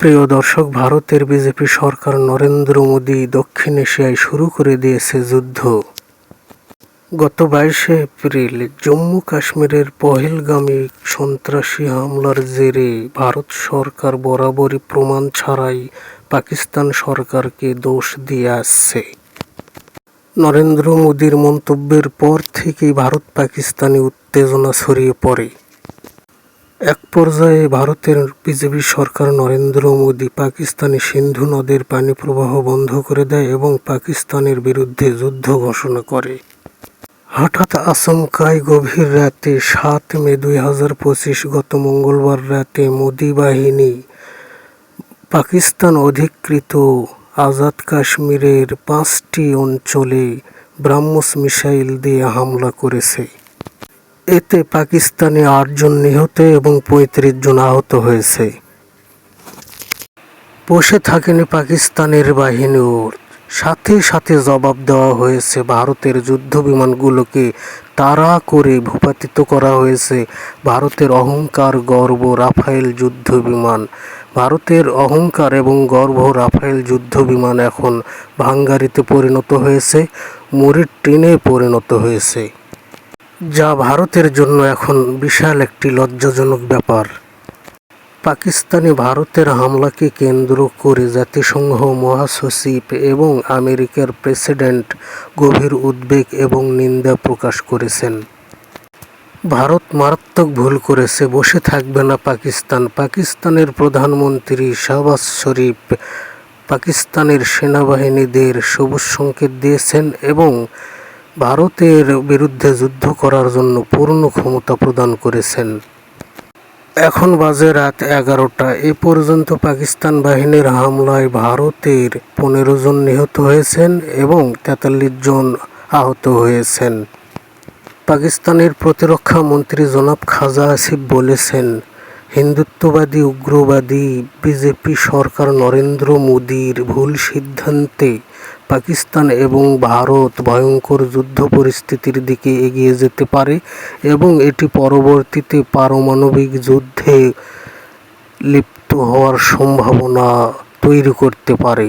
প্রিয় দর্শক, ভারতের বিজেপি সরকার নরেন্দ্র মোদী দক্ষিণ এশিয়ায় শুরু করে দিয়েছে যুদ্ধ। গত বাইশে এপ্রিল জম্মু কাশ্মীরের পহেলগামী সন্ত্রাসী হামলার জেরে ভারত সরকার বরাবরই প্রমাণ ছাড়াই পাকিস্তান সরকারকে দোষ দিয়ে আসছে। নরেন্দ্র মোদীর মন্তব্যের পর থেকেই ভারত পাকিস্তানি উত্তেজনা ছড়িয়ে পড়ে। এক পর্যায়ে ভারতের বিজেপি সরকার নরেন্দ্র মোদী পাকিস্তানে সিন্ধু নদের পানি প্রবাহ বন্ধ করে দেয় এবং পাকিস্তানের বিরুদ্ধে যুদ্ধ ঘোষণা করে। হঠাৎ আচমকায় গভীর রাতে সাত মে দুই হাজার পঁচিশ, গত মঙ্গলবার রাতে মোদী বাহিনী পাকিস্তান অধিকৃত আজাদ কাশ্মীরের পাঁচটি অঞ্চলে ব্রাহ্মস মিসাইল দিয়ে হামলা করেছে। এতে পাকিস্তানি আটজন নিহত এবং পঁয়ত্রিশ জন আহত হয়েছে। বসে থাকেনি পাকিস্তানের বাহিনীও সাথে সাথে জবাব দেওয়া হয়েছে, ভারতের যুদ্ধ বিমানগুলোকে তাড়া করে ভূপাতিত করা হয়েছে। ভারতের অহংকার, গর্ব, রাফায়েল যুদ্ধ বিমান। ভারতের অহংকার এবং গর্ব, রাফায়েল যুদ্ধ বিমান এখন ভাঙ্গারিতে পরিণত হয়েছে মুড়ির টিনে পরিণত হয়েছে। যা ভারতের জন্য এখন বিশাল একটি লজ্জাজনক ব্যাপার। পাকিস্তানে ভারতের হামলাকে কেন্দ্র করে জাতিসংঘ, মহাসচিব এবং আমেরিকার প্রেসিডেন্ট গভীর উদ্বেগ এবং নিন্দা প্রকাশ করেছেন। ভারত মারাত্মক ভুল করেছে, বসে থাকবে না পাকিস্তান। পাকিস্তানের প্রধানমন্ত্রী শাহবাজ শরীফ পাকিস্তানের সেনাবাহিনীদের সবুজ সংকেত দিয়েছেন এবং ভারতের বিরুদ্ধে যুদ্ধ করার জন্য পূর্ণ ক্ষমতা প্রদান করেছেন। এখন বাজে রাত এগারোটা। এ পর্যন্ত পাকিস্তান বাহিনীর হামলায় ভারতের পনেরো জন নিহত হয়েছেন এবং তেতাল্লিশ জন আহত হয়েছেন। পাকিস্তানের প্রতিরক্ষা মন্ত্রী জনাব খাজা আসিফ বলেছেন, হিন্দুত্ববাদী, উগ্রবাদী, বিজেপি সরকার নরেন্দ্র মোদীর ভুল সিদ্ধান্তে পাকিস্তান এবং ভারত ভয়ঙ্কর যুদ্ধ পরিস্থিতির দিকে এগিয়ে যেতে পারে এবং এটি পরবর্তীতে পারমাণবিক যুদ্ধে লিপ্ত হওয়ার সম্ভাবনা তৈরি করতে পারে।